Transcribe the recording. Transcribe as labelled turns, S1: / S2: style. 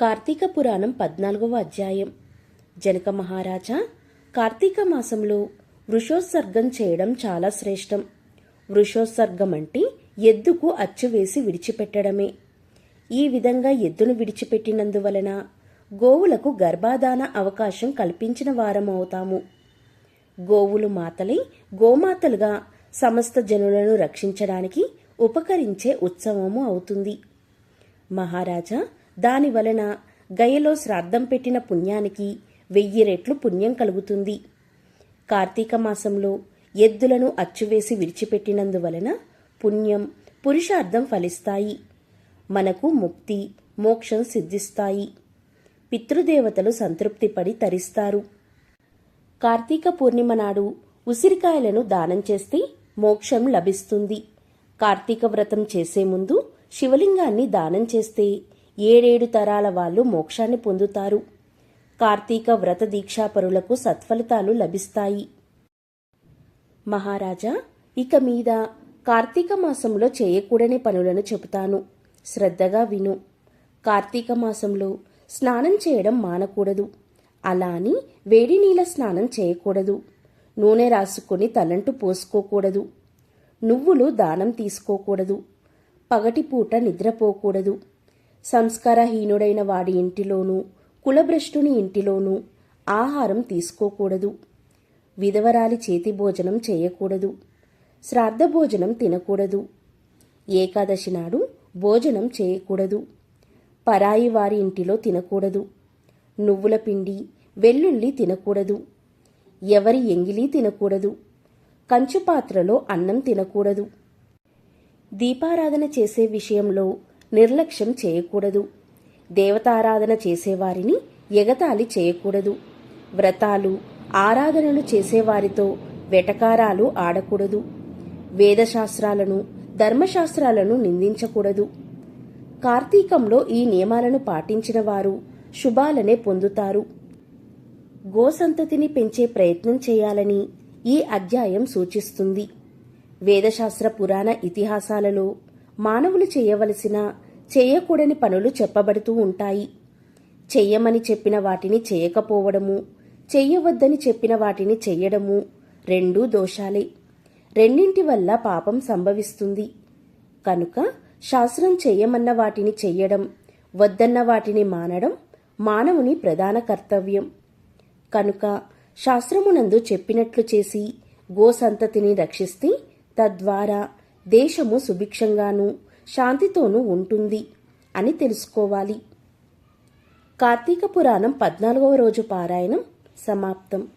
S1: కార్తీక పురాణం పద్నాలుగవ అధ్యాయం. జనక మహారాజా కార్తీక మాసంలో వృషోత్సర్గం చేయడం చాలా శ్రేష్టం. వృషోత్సర్గం అంటే ఎద్దుకు అచ్చు వేసి విడిచిపెట్టడమే. ఈ విధంగా ఎద్దును విడిచిపెట్టినందువలన గోవులకు గర్భాధాన అవకాశం కల్పించిన వారం అవుతాము గోవులు మాతలై గోమాతలుగా సమస్త జనులను రక్షించడానికి ఉపకరించే ఉత్సవము అవుతుంది. మహారాజా దాని వలన గయలో శ్రాద్ధం పెట్టిన పుణ్యానికి వెయ్యి రెట్లు పుణ్యం కలుగుతుంది. కార్తీక మాసంలో ఎద్దులను అచ్చువేసి విడిచిపెట్టినందువలన పుణ్యం పురుషార్థం ఫలిస్తాయి. మనకు ముక్తి మోక్షం సిద్ధిస్తాయి. పితృదేవతలు సంతృప్తిపడి తరిస్తారు. కార్తీక పూర్ణిమ నాడు ఉసిరికాయలను దానం చేస్తే మోక్షం లభిస్తుంది. కార్తీక వ్రతం చేసే ముందు శివలింగాన్ని దానం చేస్తే ఏడేడు తరాల వాళ్ళు మోక్షాన్ని పొందుతారు. కార్తీక వ్రత దీక్షాపరులకు సత్ఫలితాలు లభిస్తాయి. మహారాజా ఇక మీద కార్తీక మాసంలో చేయకూడని పనులను చెబుతాను. శ్రద్ధగా విను. కార్తీక మాసంలో స్నానం చేయడం మానకూడదు. అలా అని వేడి నీళ్ళ స్నానం చేయకూడదు. నూనె రాసుకొని తలంటు పోసుకోకూడదు. నువ్వులు దానం తీసుకోకూడదు. పగటిపూట నిద్రపోకూడదు. సంస్కారహీనుడైన వాడి ఇంటిలోనూ కులభ్రష్టుని ఇంటిలోనూ ఆహారం తీసుకోకూడదు. విధవరాలి చేతి భోజనం చేయకూడదు. శ్రాద్ధ భోజనం తినకూడదు. ఏకాదశి నాడు భోజనం చేయకూడదు. పరాయి వారి ఇంటిలో తినకూడదు. నువ్వుల పిండి వెల్లుల్లి తినకూడదు. ఎవరి ఎంగిలి తినకూడదు. కంచు పాత్రలో అన్నం తినకూడదు. దీపారాధన చేసే విషయంలో నిర్లక్ష్యం చేయకూడదు. దేవతారాధన చేసేవారిని ఎగతాళి చేయకూడదు. వ్రతాలు ఆరాధనలు చేసేవారితో వెటకారాలు ఆడకూడదు. వేదశాస్త్రాలను ధర్మశాస్త్రాలను నిందించకూడదు. కార్తీకంలో ఈ నియమాలను పాటించిన వారు శుభాలనే పొందుతారు. గోసంతతిని పెంచే ప్రయత్నం చేయాలని ఈ అధ్యాయం సూచిస్తుంది. వేదశాస్త్ర పురాణ ఇతిహాసాలలో మానవులు చేయవలసిన చేయకూడని పనులు చెప్పబడుతూ ఉంటాయి. చెయ్యమని చెప్పిన వాటిని చేయకపోవడము చెయ్యవద్దని చెప్పిన వాటిని చెయ్యడము రెండూ దోషాలే. రెండింటి వల్ల పాపం సంభవిస్తుంది. కనుక శాస్త్రం చెయ్యమన్న వాటిని చెయ్యడం వద్దన్న వాటిని మానడం మానవుని ప్రధాన కర్తవ్యం. కనుక శాస్త్రమునందు చెప్పినట్లు చేసి గోసంతతిని రక్షిస్తే తద్వారా దేశము సుభిక్షంగానూ శాంతితోనూ ఉంటుంది అని తెలుసుకోవాలి. కార్తీక పురాణం పద్నాలుగవ రోజు పారాయణం సమాప్తం.